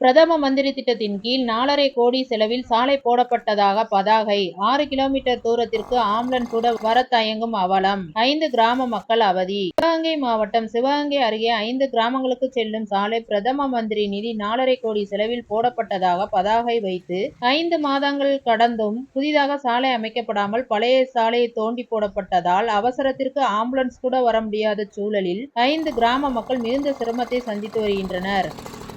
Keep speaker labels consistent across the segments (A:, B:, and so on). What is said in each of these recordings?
A: பிரதம மந்திரி திட்டத்தின் கீழ் நாலரை கோடி செலவில் சாலை போடப்பட்டதாக பதாகை. ஆறு கிலோமீட்டர் தூரத்திற்கு ஆம்புலன்ஸ் கூட வர தயங்கும் அவலம். ஐந்து கிராம மக்கள் அவதி. சிவகங்கை மாவட்டம் சிவகங்கை அருகே ஐந்து கிராமங்களுக்கு செல்லும் சாலை பிரதம மந்திரி நிதி நாலரை கோடி செலவில் போடப்பட்டதாக பதாகை வைத்து ஐந்து மாதங்கள் கடந்தும் புதிதாக சாலை அமைக்கப்படாமல் பழைய சாலையை தோண்டி போடப்பட்டதால் அவசரத்திற்கு ஆம்புலன்ஸ் கூட வர முடியாத சூழலில் ஐந்து கிராம மக்கள் மிகுந்த சிரமத்தை சந்தித்து வருகின்றனர்.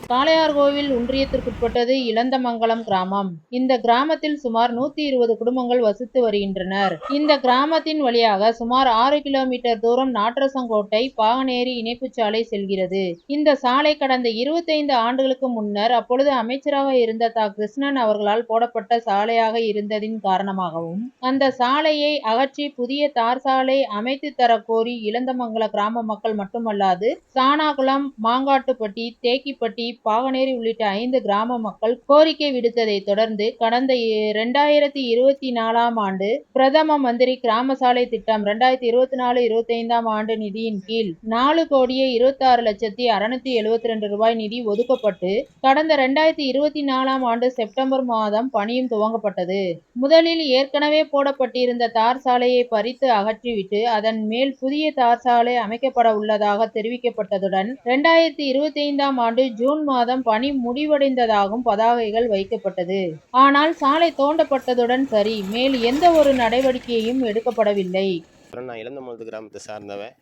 A: காளையார்கோவில் ஒன்றியத்திற்குட்பட்டது இளந்தமங்கலம் கிராமம். இந்த கிராமத்தில் சுமார் நூத்தி இருபது குடும்பங்கள் வசித்து வருகின்றனர். இந்த கிராமத்தின் வழியாக சுமார் ஆறு கிலோமீட்டர் தூரம் நாற்றசங்கோட்டை பாகனேரி இணைப்பு சாலை செல்கிறது. இந்த சாலை கடந்த இருபத்தைந்து ஆண்டுகளுக்கு முன்னர் அப்பொழுது அமைச்சராக இருந்த தா. கிருஷ்ணன் அவர்களால் போடப்பட்ட சாலையாக இருந்ததின் காரணமாகவும் அந்த சாலையை அகற்றி புதிய தார் சாலை அமைத்து தரக்கோரி இளந்தமங்கல கிராம மக்கள் மட்டுமல்லாது சாணாகுளம் மாங்காட்டுப்பட்டி தேக்கிப்பட்டி பாகனேரி உள்ளிட்ட ஐந்து கிராம மக்கள் கோரிக்கை விடுத்ததை தொடர்ந்து கடந்த இரண்டாயிரத்தி இருபத்தி நாலாம் ஆண்டு பிரதம மந்திரி கிராம சாலை திட்டம் இரண்டாயிரத்தி இருபத்தி நாலு இருபத்தி ஐந்தாம் ஆண்டு நிதியின் கீழ் நாலு கோடியே இருபத்தி ஆறு லட்சத்தி அறுநூத்தி எழுபத்தி ரெண்டு ரூபாய் நிதி ஒதுக்கப்பட்டு கடந்த இரண்டாயிரத்தி இருபத்தி நாலாம் ஆண்டு செப்டம்பர் மாதம் பணியும் துவங்கப்பட்டது. முதலில் ஏற்கனவே போடப்பட்டிருந்த தார் சாலையை பறித்து அகற்றிவிட்டு அதன் மேல் புதிய தார் சாலை அமைக்கப்பட உள்ளதாக தெரிவிக்கப்பட்டதுடன் இரண்டாயிரத்தி இருபத்தி ஐந்தாம் ஆண்டு ஜூன் மாதம் பணி முடிவடைந்ததாகவும் பதாகைகள் வைக்கப்பட்டது. ஆனால் சாலை தோண்டப்பட்டதுடன் சரி மேல் எந்த ஒரு நடவடிக்கையும் எடுக்கப்படவில்லை.
B: நான் இளந்தமல்து கிராமத்தை சார்ந்தவன்.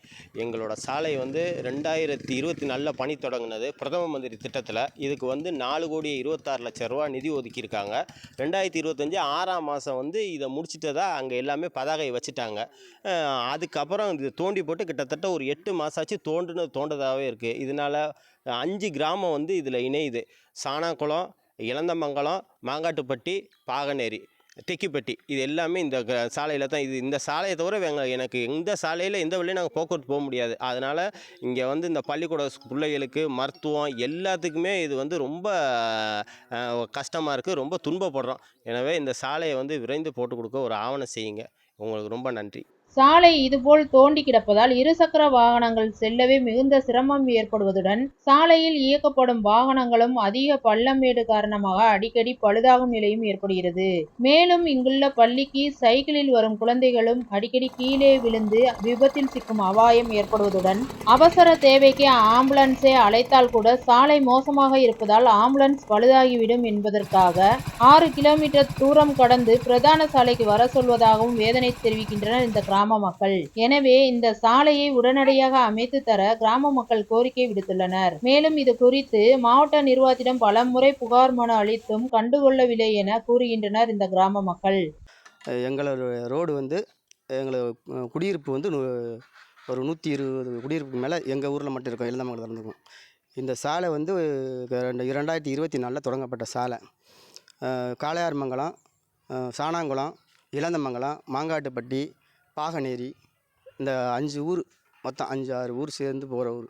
B: எங்களோட சாலை வந்து ரெண்டாயிரத்தி இருபத்தி நாலில் பணி தொடங்கினது பிரதம மந்திரி திட்டத்தில். இதுக்கு வந்து நாலு கோடி இருபத்தாறு லட்ச ரூபா நிதி ஒதுக்கியிருக்காங்க. ரெண்டாயிரத்தி இருபத்தஞ்சி ஆறாம் மாதம் வந்து இதை முடிச்சிட்டதா அங்கே எல்லாமே பதாகை வச்சுட்டாங்க. அதுக்கப்புறம் இது தோண்டி போட்டு கிட்டத்தட்ட ஒரு எட்டு மாதம் தோண்டுனது தோண்டதாகவே இருக்குது இதனால் அஞ்சு கிராமம் வந்து இதில் இணையுது. சாணாக்குளம் இளந்தமங்கலம் மாங்காட்டுப்பட்டி பாகனேரி. தெக்கிப்பட்டி இது எல்லாமே இந்த சாலையில் தான் இது. இந்த சாலையை தவிர எங்க எனக்கு எந்த சாலையில் எந்த வழியும் நாங்கள் போக்குவரத்து போக முடியாது. அதனால் இங்கே வந்து இந்த பள்ளிக்கூட பிள்ளைகளுக்கு மருத்துவம் எல்லாத்துக்குமே இது வந்து ரொம்ப கஷ்டமாக இருக்குது ரொம்ப துன்பப்படுறோம். எனவே இந்த சாலையை வந்து விரைந்து போட்டு கொடுக்க ஒரு ஆவணம் செய்யுங்க. உங்களுக்கு ரொம்ப நன்றி.
A: சாலை இதுபோல் தோண்டி கிடப்பதால் இருசக்கர வாகனங்கள் செல்லவே மிகுந்த சிரமம் ஏற்படுவதுடன் சாலையில் இயக்கப்படும் வாகனங்களும் அதிக பள்ளமேடு காரணமாக அடிக்கடி பழுதாகும் நிலையும் ஏற்படுகிறது. மேலும் இங்குள்ள பள்ளிக்கு சைக்கிளில் வரும் குழந்தைகளும் அடிக்கடி கீழே விழுந்து விபத்தில் சிக்கும் அபாயம் ஏற்படுவதுடன் அவசர தேவைக்கு ஆம்புலன்ஸை அழைத்தால் கூட சாலை மோசமாக இருப்பதால் ஆம்புலன்ஸ் பழுதாகிவிடும் என்பதற்காக ஆறு கிலோமீட்டர் தூரம் கடந்து பிரதான சாலைக்கு வர சொல்வதாகவும் வேதனை தெரிவிக்கின்றனர் இந்த கிராம கிராம மக்கள். எனவே இந்த சாலையை உடனடியாக அமைத்து தர கிராம மக்கள் கோரிக்கை விடுத்துள்ளனர். மேலும் இது குறித்து மாவட்ட நிர்வாகத்திடம் பலமுறை புகார் மனு அளித்தும் கண்டுகொள்ளவில்லை என கூறுகின்றனர் இந்த கிராம மக்கள்.
C: எங்களோட ரோடு வந்து எங்களை குடியிருப்பு வந்து நூ- ஒரு நூற்றி இருபது குடியிருப்புக்கு மேலே எங்கள் ஊரில் மட்டும் இருக்கும். எழுந்தமங்கலத்தில் இருந்துக்கும் இந்த சாலை வந்து ரெண்டு இரண்டாயிரத்தி இருபத்தி நாலில் தொடங்கப்பட்ட சாலை. காளையார்மங்கலம் சாணாங்குளம் இளந்தமங்கலம் மாங்காட்டுப்பட்டி பாகனேரி இந்த அஞ்சு ஊர் மொத்தம் அஞ்சு ஆறு ஊர் சேர்ந்து போகிற ஊர்.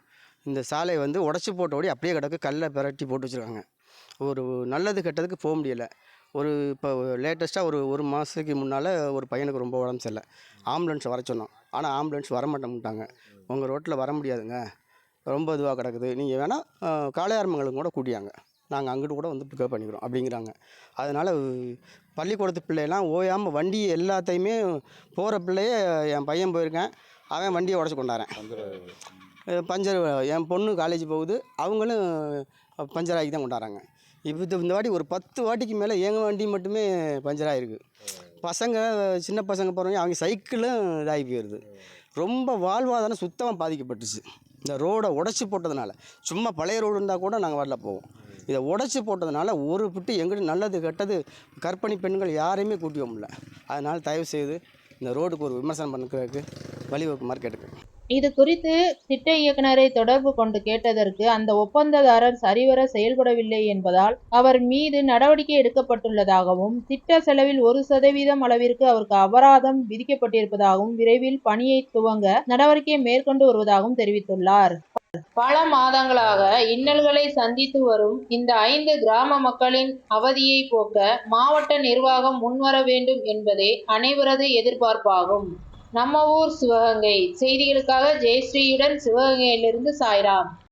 C: இந்த சாலை வந்து உடச்சி போட்டபடி அப்படியே கிடக்கு கல்லை பிரட்டி போட்டு வச்சுருக்காங்க. ஒரு நல்லது கெட்டதுக்கு போக முடியலை. ஒரு இப்போ லேட்டஸ்ட்டாக ஒரு ஒரு மாதத்துக்கு முன்னால் ஒரு பையனுக்கு ரொம்ப உடம்பு சரியில்லை. ஆம்புலன்ஸ் வர சொன்னோம். ஆனால் ஆம்புலன்ஸ் வர மாட்டேன்ட்டாங்க. உங்கள் ரோட்டில் வர முடியாதுங்க. ரொம்ப இதுவாக கிடக்குது. நீங்கள் வேணால் காளையார்மங்களுக்கு கூட கூட்டியாங்க. நாங்கள் அங்கிட்டு கூட வந்து பிக்கப் பண்ணிக்கிறோம் அப்படிங்கிறாங்க. அதனால் பள்ளிக்கூடத்து பிள்ளையெல்லாம் ஓயாமல் வண்டி எல்லாத்தையுமே போகிற பிள்ளைய என் பையன் போயிருக்கேன். அவன் வண்டியை உடச்சி கொண்டாரன் அஹ் பஞ்சர் என் பொண்ணு காலேஜ் போகுது. அவங்களும் பஞ்சர் ஆகி தான் கொண்டாடுறாங்க. இப்போ இந்த வாட்டி ஒரு பத்து வாட்டிக்கு மேலே எங்கள் வண்டி மட்டுமே பஞ்சர் ஆகிருக்கு பசங்க சின்ன பசங்க போகிறவங்க அவங்க சைக்கிளும் இதாகி போயிடுது ரொம்ப வாழ்வாதாரம் சுத்தமாக பாதிக்கப்பட்டுச்சு. இந்த ரோடை உடச்சி போட்டதுனால. சும்மா பழைய ரோடு இருந்தால் கூட நாங்கள் வரல போவோம். இதை உடச்சி போட்டதுனால ஒரு பிட்டு எங்கிட்ட நல்லது கெட்டது கற்பனை பெண்கள் யாரையுமே கூட்டி முடியல. அதனால் தயவு செய்து இந்த ரோடுக்கு ஒரு விமர்சனம் பண்ணுறதுக்கு வழிவகுமாறு கேட்டுக்கிறேன்.
A: இது குறித்து திட்ட இயக்குனரை தொடர்பு கொண்டு கேட்டதற்கு அந்த ஒப்பந்ததாரர் சரிவர செயல்படவில்லை என்பதால் அவர் மீது நடவடிக்கை எடுக்கப்பட்டுள்ளதாகவும் திட்ட செலவில் ஒரு சதவீதம் அளவிற்கு அவருக்கு அபராதம் விதிக்கப்பட்டிருப்பதாகவும் விரைவில் பணியை துவங்க நடவடிக்கை மேற்கொண்டு வருவதாகவும் தெரிவித்துள்ளார். பல மாதங்களாக இன்னல்களை சந்தித்து வரும் இந்த ஐந்து கிராம மக்களின் அவதியை போக்க மாவட்ட நிர்வாகம் முன்வர வேண்டும் என்பதே அனைவரது எதிர்பார்ப்பாகும். நம்ம ஊர் சிவகங்கை. செய்திகளுக்காக ஜெயஸ்ரீயுடன் சிவகங்கையிலிருந்து சாய்ராம்.